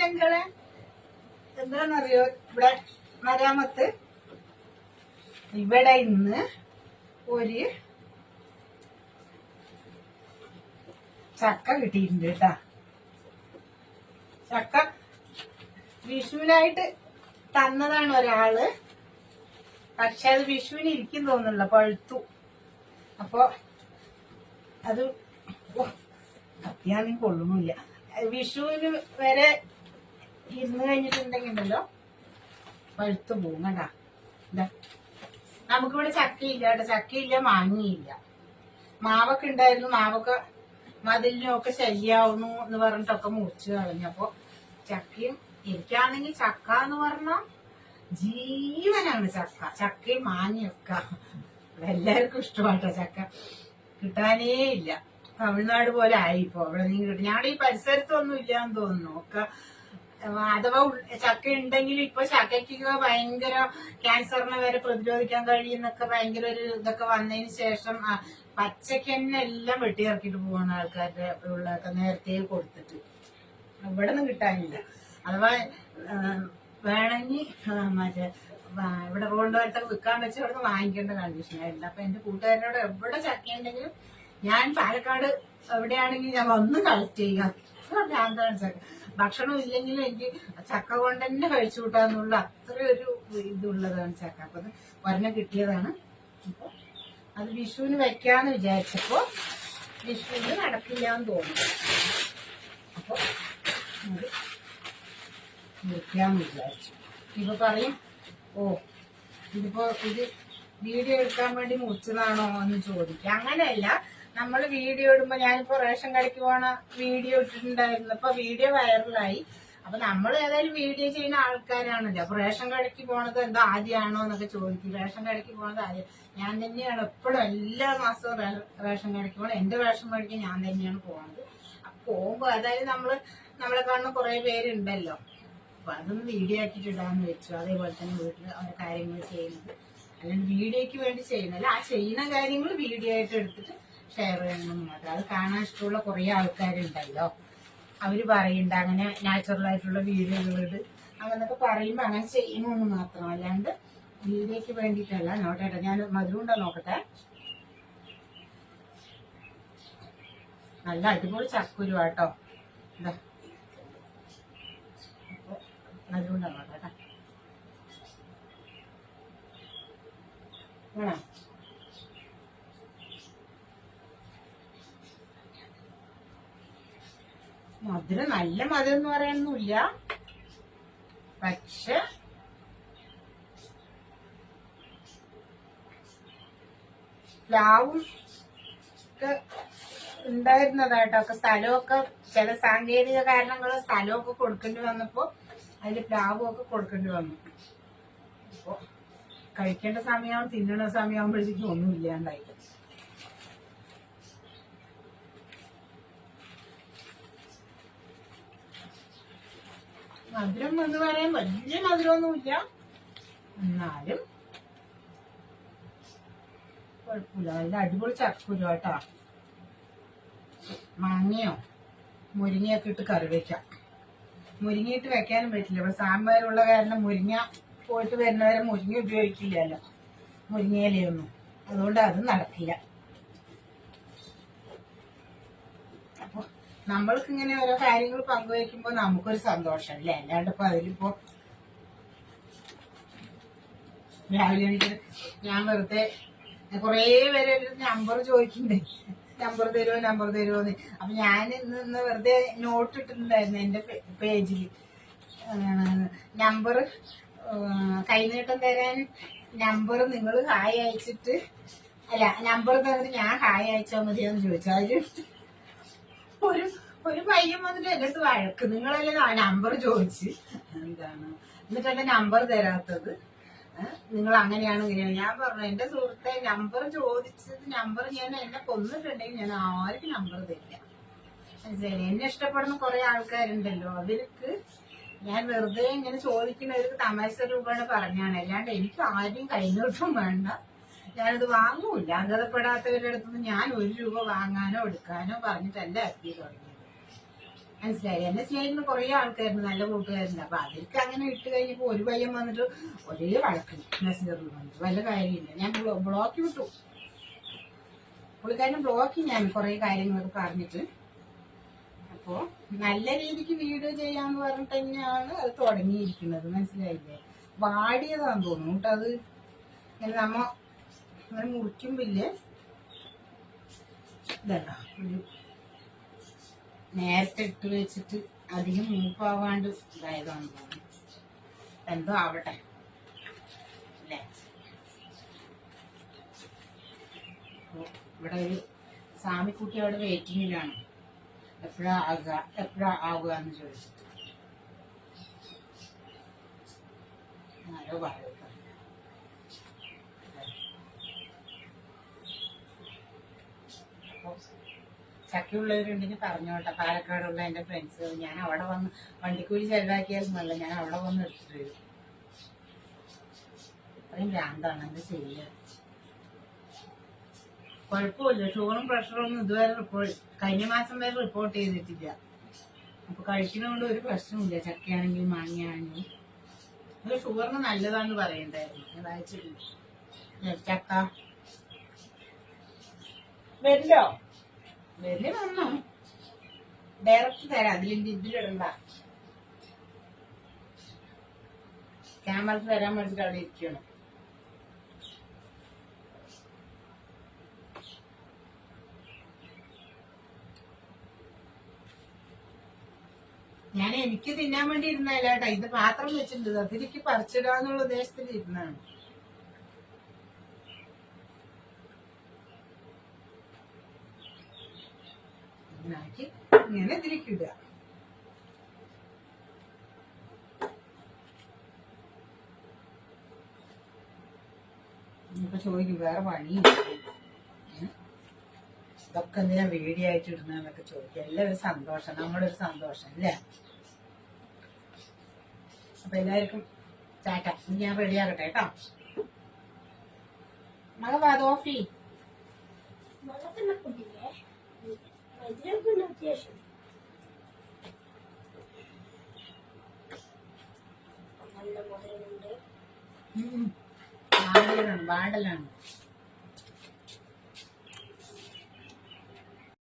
ഞങ്ങളെ എന്താണെന്നറിയോ? ഇവിടെ മരാമത്ത്. ഇവിടെ ഇന്ന് ഒരു ചക്ക കിട്ടിയിട്ടുണ്ട് കേട്ടാ. ചക്ക വിഷുവിനായിട്ട് തന്നതാണ് ഒരാൾ. പക്ഷെ അത് വിഷുവിന് ഇരിക്കും തോന്നുന്നില്ല പഴുത്തു അപ്പൊ അത് അത്യാന്നും കൊള്ളുന്നില്ല വിഷുവിന് വരെ ഇരുന്ന് കഴിഞ്ഞിട്ടുണ്ടെങ്കിൽ ഉണ്ടല്ലോ പഴുത്തു പോകും കണ്ടാ? ഇതാ നമുക്കിവിടെ ചക്കയില്ല കേട്ടോ. ചക്കയില്ല മാങ്ങയില്ല. മാവൊക്കെ ഉണ്ടായിരുന്നു. മാവൊക്കെ മതിലിനൊക്കെ ശല്യാവുന്നു എന്ന് പറഞ്ഞിട്ടൊക്കെ മുറിച്ച് കളഞ്ഞു. അപ്പൊ ചക്കയും എനിക്കാണെങ്കിൽ ചക്ക എന്ന് പറഞ്ഞാൽ ജീവനാണ് ചക്ക. ചക്കയും മാങ്ങയൊക്കെ എല്ലാവർക്കും ഇഷ്ടമാട്ടോ ചക്ക. കിട്ടാനേ ഇല്ല. തമിഴ്നാട് പോലെ ആയി അവിടെ നിന്ന് കിട്ടും. ഞങ്ങളുടെ ഈ പരിസരത്തൊന്നും ഇല്ലാന്ന് തോന്നുന്നു. ഒക്കെ അഥവാ ചക്ക ഉണ്ടെങ്കിൽ ഇപ്പൊ ചക്കയ്ക്ക് ഭയങ്കര ക്യാൻസറിനെ വരെ പ്രതിരോധിക്കാൻ കഴിയുന്നൊക്കെ ഭയങ്കര ഒരു ഇതൊക്കെ വന്നതിന് ശേഷം പച്ചക്ക തന്നെ എല്ലാം വെട്ടിയിറക്കിട്ട് പോകുന്ന ആൾക്കാരുടെ ഉള്ളതൊക്കെ നേരത്തെ കൊടുത്തിട്ട്. ഇവിടെ നിന്ന് കിട്ടാനില്ല. അഥവാ വേണമെങ്കിൽ മറ്റേ ഇവിടെ കൊണ്ടുവരത്തൊക്കെ വിൽക്കാൻ വെച്ച് അവിടെ നിന്ന് വാങ്ങിക്കേണ്ട കണ്ടീഷനായിരുന്നു അപ്പൊ എന്റെ കൂട്ടുകാരനോട് എവിടെ ചക്ക ഉണ്ടെങ്കിലും ഞാൻ പാലക്കാട് എവിടെയാണെങ്കിൽ ഞാൻ വന്ന് കളക്ട് ചെയ്യുക ഭ്രാന്താണ് ചക്ക. ഭക്ഷണം ഇല്ലെങ്കിലും എനിക്ക് ചക്ക കൊണ്ട് തന്നെ കഴിച്ചു കൂട്ടാന്നുള്ള അത്ര ഒരു ഇതുള്ളതാണ് ചക്ക. അപ്പൊ ഒരെണ്ണം കിട്ടിയതാണ്. അപ്പൊ അത് വിഷുവിന് വെക്കാന്ന് വിചാരിച്ചപ്പോ വിഷുവിന് നടക്കില്ല എന്ന് തോന്നുന്നു. അപ്പൊ വെക്കാന്ന് വിചാരിച്ചു. ഇപ്പൊ പറയും ഓ ഇതിപ്പോ ഇത് വീഡിയോ എടുക്കാൻ വേണ്ടി മുറിച്ചതാണോ എന്ന് ചോദിക്കാം. അങ്ങനെയല്ല നമ്മൾ വീഡിയോ ഇടുമ്പോ ഞാനിപ്പോ റേഷൻ കടയ്ക്ക് പോണ വീഡിയോ ഇട്ടിട്ടുണ്ടായിരുന്നു. ഇപ്പൊ വീഡിയോ വൈറലായി. അപ്പൊ നമ്മൾ ഏതായാലും വീഡിയോ ചെയ്യുന്ന ആൾക്കാരാണല്ലോ. അപ്പൊ റേഷൻ കടയ്ക്ക് പോണത് എന്താ ആദ്യമാണോ എന്നൊക്കെ ചോദിക്കും. റേഷൻ കടയ്ക്ക് പോണത് ആദ്യം. ഞാൻ തന്നെയാണ് എപ്പോഴും എല്ലാ മാസവും റേഷൻ കടയ്ക്ക് പോകണം എന്റെ റേഷൻ കടയ്ക്ക് ഞാൻ തന്നെയാണ് പോണത്. അപ്പൊ പോകുമ്പോ അതായത് നമ്മൾ നമ്മളെ കാണുന്ന കുറെ പേരുണ്ടല്ലോ. അപ്പൊ അതൊന്ന് വീഡിയോ ആക്കിയിട്ട് ഇടാന്ന് വെച്ചു. അതേപോലെ തന്നെ വീട്ടിൽ അവരുടെ കാര്യങ്ങൾ ചെയ്യുന്നത്. അല്ലെങ്കിൽ വീഡിയോയ്ക്ക് വേണ്ടി ചെയ്യുന്നല്ല ആ ചെയ്യുന്ന കാര്യങ്ങൾ വീഡിയോ ആയിട്ട് എടുത്തിട്ട് ഷെയർ ചെയ്യണമെന്ന് മാത്രം അത് കാണാൻ ഇഷ്ടമുള്ള കുറെ ആൾക്കാരുണ്ടല്ലോ. അവർ പറയുന്നുണ്ട് അങ്ങനെ നാച്ചുറൽ ആയിട്ടുള്ള വീഡിയോകളുണ്ട് അങ്ങനൊക്കെ പറയുമ്പോൾ അങ്ങനെ ചെയ്യണമെന്ന് മാത്രം. അല്ലാണ്ട് വീഡിയോയ്ക്ക് വേണ്ടിയിട്ടല്ല. നോട്ടെ ഞാൻ മധുരമുണ്ടോ നോക്കട്ടെ? നല്ല അടിപൊളി ചക്കുരു കേട്ടോ ഇതാ മധുരമുണ്ടോ നോക്കട്ടെ? വേണോ? മധുരം നല്ല മധുരം എന്ന് പറയാനൊന്നുമില്ല. പക്ഷെ പ്ലാവും ഒക്കെ ഉണ്ടായിരുന്നതായിട്ടോ ഒക്കെ സ്ഥലമൊക്കെ ചില സാങ്കേതിക കാരണങ്ങൾ സ്ഥലമൊക്കെ കൊടുക്കേണ്ടി വന്നപ്പോ അതിൽ പ്ലാവും ഒക്കെ കൊടുക്കേണ്ടി വന്നു. അപ്പോ കഴിക്കേണ്ട സമയമാവും തിന്നണ സമയമാകുമ്പോഴത്തേക്കും ഒന്നും ഇല്ലാണ്ടായി. മധുരം എന്ന് പറയാൻ വലിയ മധുരമൊന്നുമില്ല. എന്നാലും കുഴപ്പമില്ല. നല്ല അടിപൊളി ചക്കുരു കേട്ടാ മാങ്ങയോ മുരിങ്ങയൊക്കെ ഇട്ട് കറി വെക്കാം. മുരിങ്ങയിട്ട് വെക്കാനും പറ്റില്ല. ഇപ്പൊ സാമ്പാറുള്ള കാരണം മുരിങ്ങ പോയിട്ട് വരുന്നവരെ മുരിങ്ങ ഉപയോഗിക്കില്ലല്ലോ. മുരിങ്ങയിലൊന്നും അതുകൊണ്ട് അത് നടക്കില്ല അപ്പൊ നമ്മൾക്ക് ഇങ്ങനെ ഓരോ കാര്യങ്ങൾ പങ്കുവയ്ക്കുമ്പോ നമുക്കൊരു സന്തോഷം അല്ലേ? അല്ലാണ്ട് ഇപ്പൊ അതിലിപ്പോ രാവിലെ ഞാൻ വെറുതെ കുറേ പേര് നമ്പർ ചോദിക്കണ്ടേ നമ്പർ തരുമോ നമ്പർ തരുമോന്ന് അപ്പൊ ഞാൻ ഇന്ന് ഇന്ന് വെറുതെ നോട്ട് ഇട്ടിട്ടുണ്ടായിരുന്നു എന്റെ പേജിൽ നമ്പർ കൈനീട്ടം തരാൻ നമ്പർ നിങ്ങൾ ഹായ് അയച്ചിട്ട് അല്ല നമ്പർ തന്നിട്ട് ഞാൻ ഹായ് അയച്ചാൽ മതിയെന്ന് ചോദിച്ചു. ഒരു ഒരു പയ്യൻ വന്നിട്ട് എന്റെ വഴക്ക്. നിങ്ങളല്ലേ നമ്പർ ചോദിച്ച്. എന്താണ്? എന്നിട്ട് എന്റെ നമ്പർ തരാത്തത്. നിങ്ങൾ അങ്ങനെയാണ് ഇങ്ങനെയാണ്. ഞാൻ പറഞ്ഞു എന്റെ സുഹൃത്തെ നമ്പർ ചോദിച്ചത് നമ്പർ ഞാൻ എന്നെ കൊന്നിട്ടുണ്ടെങ്കിൽ ഞാൻ ആർക്കും നമ്പർ തരില്ല. മനസ്സിലായി എന്നെ ഇഷ്ടപ്പെടുന്ന കുറെ ആൾക്കാരുണ്ടല്ലോ. അവർക്ക് ഞാൻ വെറുതെ ഇങ്ങനെ ചോദിക്കുന്നവർക്ക് തമാശ രൂപമാണ് പറഞ്ഞാണ് അല്ലാണ്ട് എനിക്ക് ആരും കൈനീട്ടും വേണ്ട. ഞാനത് വാങ്ങൂല അന്ധതപ്പെടാത്തവരുടെ അടുത്തുനിന്ന് ഞാൻ ഒരു രൂപ വാങ്ങാനോ എടുക്കാനോ പറഞ്ഞിട്ടല്ല എത്തി തുടങ്ങിയത്. മനസ്സിലായി? എന്നെ സ്നേഹിക്കുന്ന കുറെ ആൾക്കാരുണ്ട് നല്ല കൂട്ടുകാരുണ്ട്. അപ്പൊ അവർക്ക് അങ്ങനെ ഇട്ട് കഴിഞ്ഞപ്പോ ഒരു പയ്യൻ വന്നിട്ട് ഒരേ വഴക്കും. മെസ്സഞ്ചറിൽ വന്നിട്ട് വല്ല കാര്യമില്ല. ഞാൻ ബ്ലോക്ക് വിട്ടു. പുള്ളിക്കാരനെ ബ്ലോക്ക് ഞാൻ കുറെ കാര്യങ്ങളൊക്കെ പറഞ്ഞിട്ട്. അപ്പോ നല്ല രീതിക്ക് വീഡിയോ ചെയ്യാന്ന് പറഞ്ഞിട്ട് തന്നെയാണ് അത് തുടങ്ങിയിരിക്കുന്നത്. മനസ്സിലായില്ലേ? വാടിയതാന്ന് തോന്നുന്നു. കേട്ടോ അത്. നമ്മ ഇങ്ങനെ മുറിക്കുമ്പില്ലേ ഇതല്ല ഒരു നേരത്തെ ഇട്ട് വെച്ചിട്ട് അധികം മൂപ്പാവാണ്ട് ഇതായതാണ് തോന്നുന്നു എന്തോ ആവട്ടെ. അല്ലേ? ഇവിടെ ഒരു സാമിക്കുട്ടി അവിടെ വെയിറ്റിങ്ങിലാണ് എപ്പോഴാ ആകുക എപ്പോഴാ ആവുക എന്ന് ചോദിച്ചിട്ട്. ആരോ പറയട്ടെ ചക്കയുള്ളവരുണ്ടെങ്കിൽ പറഞ്ഞോട്ടെ. പാലക്കാടുള്ള എന്റെ ഫ്രണ്ട്സ് ഞാൻ അവിടെ വന്ന് വണ്ടിക്കൂലി ചെലവാക്കിയാലും നല്ല ഞാൻ അവിടെ വന്ന് എടുത്തിട്ട് വരും. അത്രയും ഭ്രാന്താണ് എന്ത് ചെയ്യുക കുഴപ്പമില്ല. ഷുഗറും പ്രഷറും ഒന്നും ഇതുവരെ റിപ്പോർട്ട് കഴിഞ്ഞ മാസം വരെ റിപ്പോർട്ട് ചെയ്തിട്ടില്ല. അപ്പൊ കഴിക്കുന്നതുകൊണ്ട് ഒരു പ്രശ്നമില്ല ചക്കയാണെങ്കിലും മാങ്ങയാണെങ്കിലും. ഷുഗറിന് നല്ലതാണെന്ന് പറയണ്ടായിരുന്നു. വായിച്ചിരുന്നു ചക്ക വരില്ലോ വലിയ വന്നോ ഡയറക്റ്റ് തരാം. അതിലിന്റെ ഇതിലിടണ്ട ക്യാമറ തരാൻ വേണ്ടിട്ട് അവിടെ ഇരിക്കണം ഞാൻ എനിക്ക് തിന്നാൻ വേണ്ടി ഇരുന്നല്ല കേട്ടോ. ഇത് പാത്രം വെച്ചിട്ടുണ്ട്. അതിലേക്ക് പറിച്ചിടാന്നുള്ള ഉദ്ദേശത്തിൽ ഇരുന്നാണ് ഇങ്ങനെ തിരിക്കിടുക ഇപ്പൊ ചോദിക്കും വേറെ ഏ? ഇതൊക്കെ എന്തിനാ വീഡിയോ ആയിട്ട് ഇടുന്നതെന്നൊക്കെ ചോദിക്കും. എല്ലാവരും സന്തോഷം നമ്മുടെ ഒരു സന്തോഷം അല്ലേ? അപ്പൊ എല്ലാവർക്കും ഇനി ഞാൻ റെഡിയാകട്ടെ കേട്ടോ? മക വാ చేసి బాండలండి బాండలండి